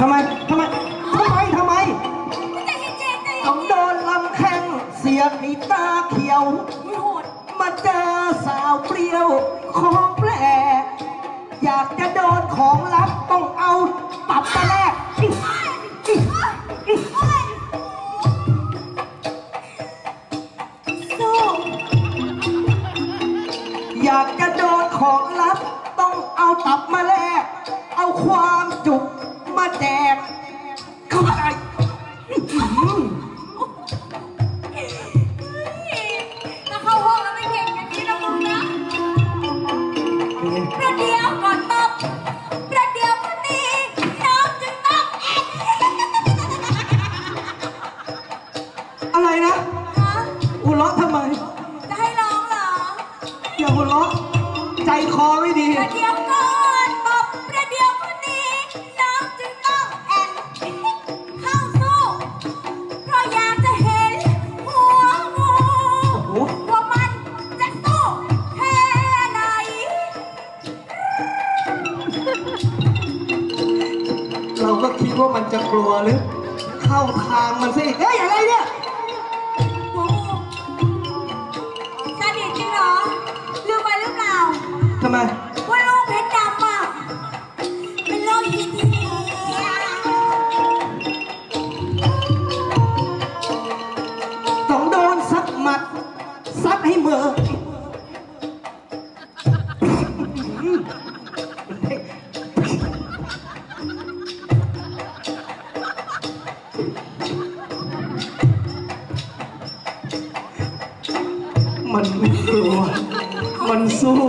ทำไมทำไมทำไมทำไมต้องโดนลำแข้งเสียบให้ตาเขียวๆไม่โหดมาเจอสาวเปรี้ยวของแปลกอยากจะโดนของลับต้องเอาตับมาแลกอิ๊ะอิ๊ะอิ๊ะสู้อยากจะโดนของลับ มาแจกเข้าใจอื้อหือถ้าเข้าห้องแล้วไม่เก่งอย่างนี้นะมึงนะเป็นไงประเดี๋ยวก่อนตบประเดี๋ยวคนนี้น้องจึงต้องเอ็ดอะไรนะฮะหัวเราะทำไม จะให้ร้องเหรออย่าหัวเราะใจคอไม่ดี ประเดี๋ยวก่อน เราก็คิดว่ามันจะกลัวหรือเข้าทางมันสิเฮ้ยอะไรเนี่ยโอ้สนิทจริงหรอลืมไปหรือเปล่า ทำไมว่าโรคเพชรดำอะเป็นโรคฮิตต้องโดนสักหมัด ซัดให้เมื่อ มันกลัว มันสู้